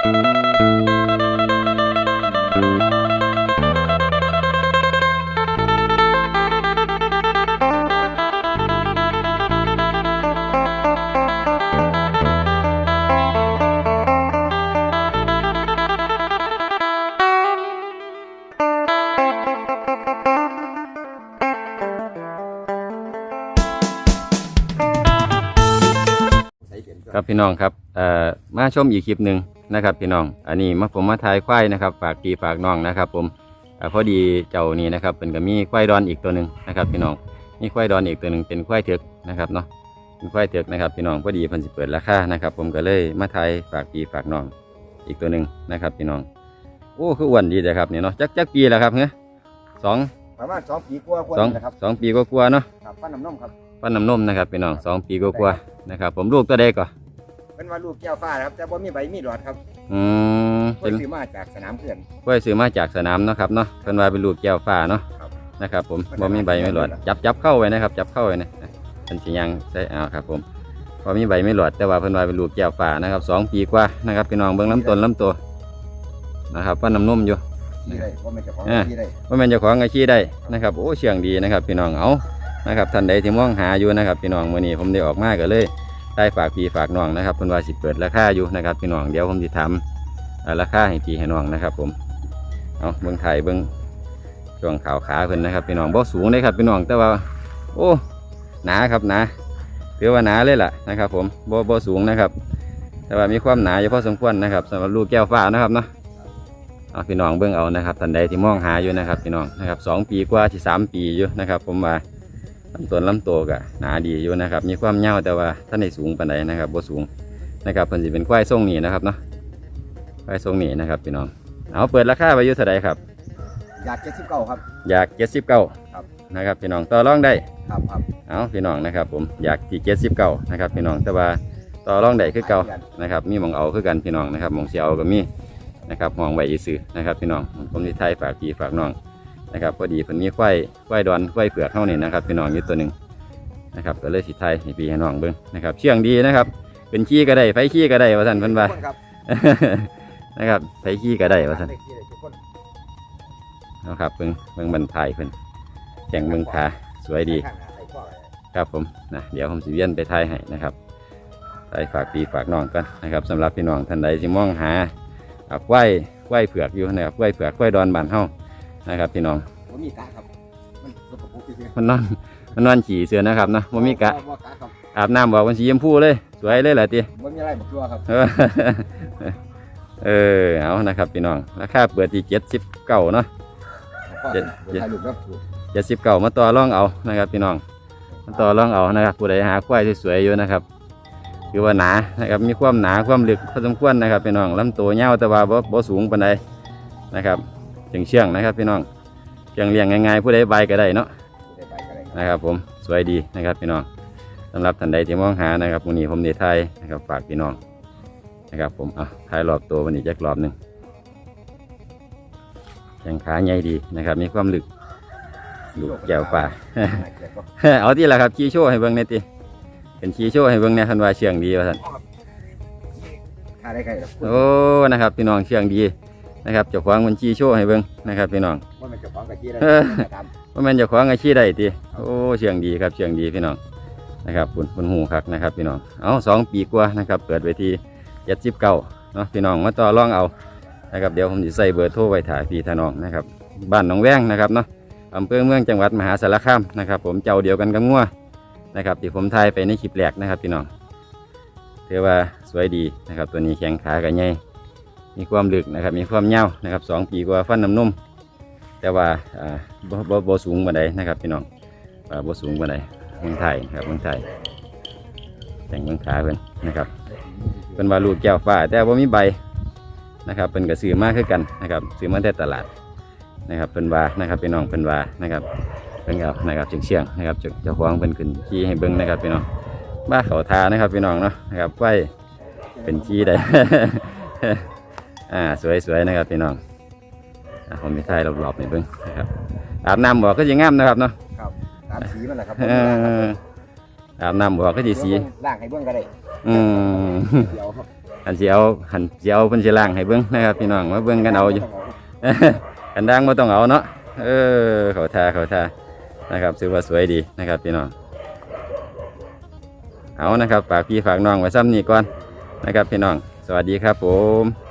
ครับพี่น้องครับมาชมอีกคลิปหนึ่ง นะครับพี่น้อง อันนี้มาผมมาถ่ายควายนะครับฝากพี่ฝากน้องนะครับ ผมอ่าพอดีเจ้านี้นะครับเป็นก็มีควายดอนอีกตัวหนึ่งนะครับ พี่น้องมีควายดอนอีกตัวหนึ่งเป็นควายเถือกนะครับเนาะเป็นควายเถือกนะครับพี่น้องพอดีเพิ่นสิเปิดราคานะครับ ผมก็เลยมาถ่ายฝากพี่ฝากน้องอีกตัวหนึ่งนะครับพี่น้องโอ้คืออ้วนดีเลยครับเนี่ยเนาะจักจักปีแล้วครับเงี้ยสองประมาณสองปีกว่าควรสองนะครับสองปีก็กลัวาๆเนาะครับฟันน้ำนมครับปั้นน้ำนมนะครับพี่น้องสองปีก็กลัวาๆนะครับ ผมลูกตัวใดก่อน เป็นว่าลูกแก้วฟ้านะครับแต่ว่ามีใบมีหลอดครับอืมเพิ่เป็นนซื้อมาจากสนามเพื่อน กล้วยซื้อมาจากสนามเนาะครับเนาะเพิ่นว่าเป็นลูกแก้วฟ้าเนาะครับนะครับ ผมมันบ่มีใบไม่หลอดมันจับจับเข้าไว้นะครับ จับเข้าไว้นะเป็นสิยังใช่เอาครับ ผมพอมีใบไม่หลอดแต่ว่าเพิ่นว่าเป็นลูกแก้วฟ้านะครับสองปีกว่านะครับพี่น้องเบิ่งลำต้นลำตัวนะครับว่าน้ำนมอยู่ที่ได้ว่ามันจะของอ่า ที่ได้ว่าแม่นเจ้าของอาชีพได้นะครับโอ้เชื่องดีนะครับ พี่น้องเอานะครับท่านใดที่มองหาอยู่นะครับ พี่น้องมื้อนี้ผมได้ออกมาก็เลย ได้ฝากพี่ฝากน้องนะครับเพิ่นว่าสิเปิดราคาอยู่นะครับพี่น้องเดี๋ยวผมสิทำราคาให้พี่ให้น้องนะครับ ผมเอาเบิ่งไทยเบิ่งช่วงขาวขาเพิ่นนะครับพี่น้องบ่สูงเลยครับพี่น้องแต่ว่า โอ้หนาครับหนาถือว่าหนาเลยล่ะนะครับ ผมบ่บ่สูงนะครับ แต่ว่ามีความหนาอยู่พอสมควรนะครับสำหรับลูกแก้วฟ้านะครับเนาะเอาพี่น้องเบิ่งเอานะครับท่านใดที่มองหาอยู่นะครับพี่น้องนะครับสองปีกว่าที่สามปีอยู่นะครับ ผมว่า ลำต้นลำโตวก็หนาดีอยู่นะครับ มีความเหี่ยวแต่ว่าท่านในสูงปานใดนะครับบ่สูงนะครับเพิ่นสิเป็นควายทรงนี้นะครับเนาะควายทรงนี้นะครับพี่น้องเอาเปิดราคาไปอยู่เท่าใดครับ อยากเจ็ดสิบเก้าครับ อยากเจ็ดสิบเก้าครับนะครับพี่น้องต่อรองได้ครับครับเอาพี่น้องนะครับ ผมอยากที่เจ็ดสิบเก้านะครับพี่น้องแต่ว่าต่อรองได้คือเก่านะครับมีหมองเอาคือกันพี่น้องนะครับหมองเสียเอาก็มีนะครับห้องไว้ซื้อนะครับพี่น้องผมที่ไทยฝากพี่ฝากน้อง นะครับพอดีเพิ่นมีควายควายดอนควายเผือกเข้านี่นะครับพี่น้องอยู่ตัวหนึ่งนะครับก็เลยสิไทยให้พี่ให้น้องเบิ่งนะครับเชื่องดีนะครับ เป็นขี้ก็ได้ไฟขี้ก็ได้ว่าท่านเพิ่นว่านครับนะครับไฟขี้ก็ได้ว่าท่านนะครับเบิ่งเบิ่งบรรทายเพิ่นแข่งเบิ่งขาสวยดี ครับผมนะเดี๋ยวผมสิเวียนไปทายให้นะครับไปฝากพี่ฝากน้องกันนะครับสำหรับพี่น้องท่านใดที่มองหาอ่าควายควายเผือกอยู่นะครับควายเผือกควายดอนบานเฮา นะครับพี่น้องว่ามีกะครับ มันสกปรกจริงมันนอนมันนอนขี่เสือนะครับเนาะๆบ่มีกะว่ากะครับอาบน้ำบอกมันสีชมพูเลย สวยเลยแหละติว่ามีอะไรบอกตัวครับเออเออเอานะครับพี่น้องราคาเปิดที่เจ็ดสิบเก้าเนาะข้อเจ็ด เดี๋ยวถ่ายรูปครับเจ็ดสิบเก้ามาต่อรองเอานะครับ พี่น้องมาต่อรองเอานะครับผู้ใดหาควายสวยๆอยู่นะครับคือว่าหนานะครับมีความหนาความลึกพอสมควรนะครับพี่น้องลำตัวเงาวแต่ว่าบ่บ่สูงปานใดนะครับ จึงเชื่องนะครับพี่น้องเชื่องเลี้ยงง่ายๆผู้ใดใบก็ได้เนาะได้ไปกันเลยนะครับผมสวยดีนะครับพี่น้องสำหรับท่านใดที่มองหานะครับวันนี้ผมได้ทายนะครับฝากพี่น้องนะครับผมอะทายรอบตัววันนี้จักรอบหนึ่งแข้งขาใหญ่ดีนะครับ มีความลึกลูกแก้วป่าน่าเกลียดบ่เอาที่ละครับชี้โชว์ให้เบิ่งในอยติเป็นชี้โชว์ให้เบิ่งในคันว่าเชื่องดีว่าท่านถ้าได้ใครครับโอ้นะครับพี่น้องเชื่องดี นะครับเจ้าของมันชี้โชว์ให้เบิ่งนะครับพี่น้องว่ามันจะของกะจี้ได้เออตามว่าแม่นเจ้าของอาชีพใดติโอ้เชื่องดีครับเชื่องดีพี่น้องนะครับคุณคุณหูคักนะครับพี่น้องเอาสองปีกว่านะครับเปิดไว้ที่เจ็ดสิบเก้าเนาะพี่น้องมาต่อรองเอานะครับเดี๋ยวผมจะใส่เบอร์โทรไว้ถ่ายพี่ทน้องนะครับบ้านหนองแวงนะครับเนาะอำเภอเมืองจังหวัดมหาสารคามนะครับ ผมเจ้าเดียวกันกับงัวนะครับที่ผมถ่ายไปในคลิปแรกนะครับพี่น้องถือว่าสวยดีนะครับตัวนี้แข็งขากันใหญ่ มีความลึกนะครับ มีความยาวนะครับสองปีกว่าฟันน้ำนมแต่ว่าบ่บ่บ่สูงปานใดนะครับพี่น้องบ่สูงปานใดเมืองไทยนะครับเมืองไทยแต่งเมืองขาเพิ่นนะครับเป็นว่าลูกแก้วฟ้า แต่บ่ามีใบนะครับเพิ่นก็ซื้อมาคือกันนะครับซื้อมาแต่ตลาดนะครับเพิ่นว่านะครับพี่น้องเพิ่นว่านะครับเพิ่นก็นะครับเชียงๆนะครับเจ้าเจ้าของเพิ่นขึ้นขี่ให้เบิ่งนะครับพี่น้องบ้าเขาทานะครับพี่น้องเนาะนะครับไว้เป็นขี่ได้ อ่าสวยๆนะครับพี่น้องอะผมมีไทยรอบๆในเบิ้งนะครับอาบน้ำบอกก็จะงามนะครับเนาะครับตามสีมันแหละครับเอออาบน้ำบอกก็จะสีล่างให้เบื้องก็ได้อืมเดี๋ยวครับอันสิเอาหันสิเอาเพิ่นสิล่างให้เบิ่งนะครับพี่น้องมาเบิ่งกันเอาอยู่กันดังบ่ต้องเอาเนาะเออเขาทาเขาทานะครับถือว่าสวยดีนะครับพี่น้องเอานะครับฝากพี่ฝากน้องไว้ซ้ำนี่ก่อนนะครับพี่น้อง สวัสดีครับผมครับ